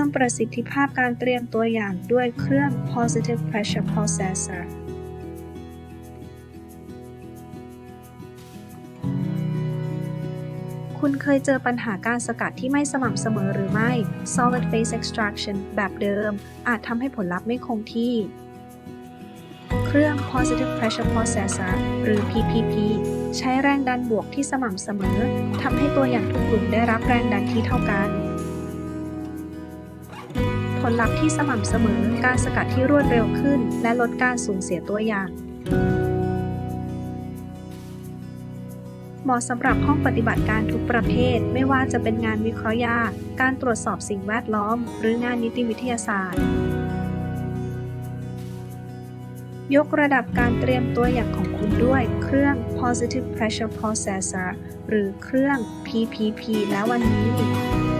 พิ่มประสิทธิภาพการเตรียมตัวอย่างด้วยเครื่อง Positive Pressure Processor คุณเคยเจอปัญหาการสกัดที่ไม่สม่ำเสมอหรือไม่ Solid Phase Extraction แบบเดิม อาจทำให้ผลลัพธ์ไม่คงที่ เครื่อง Positive Pressure Processor หรือ PPP ใช้แรงดันบวกที่สม่ำเสมอ ทำให้ตัวอย่างทุกกลุ่มได้รับแรงดันที่เท่ากัน ผลลัพธ์ที่สม่ำเสมอ การสกัดที่รวดเร็วขึ้น และลดการสูญเสียตัวอย่าง เหมาะสำหรับห้องปฏิบัติการทุกประเภท ไม่ว่าจะเป็นงานวิเคราะห์ยา การตรวจสอบสิ่งแวดล้อม หรืองานนิติวิทยาศาสตร์ ยกระดับการเตรียมตัวอย่างของคุณด้วยเครื่อง Positive Pressure Processor หรือเครื่อง PPP และวันนี้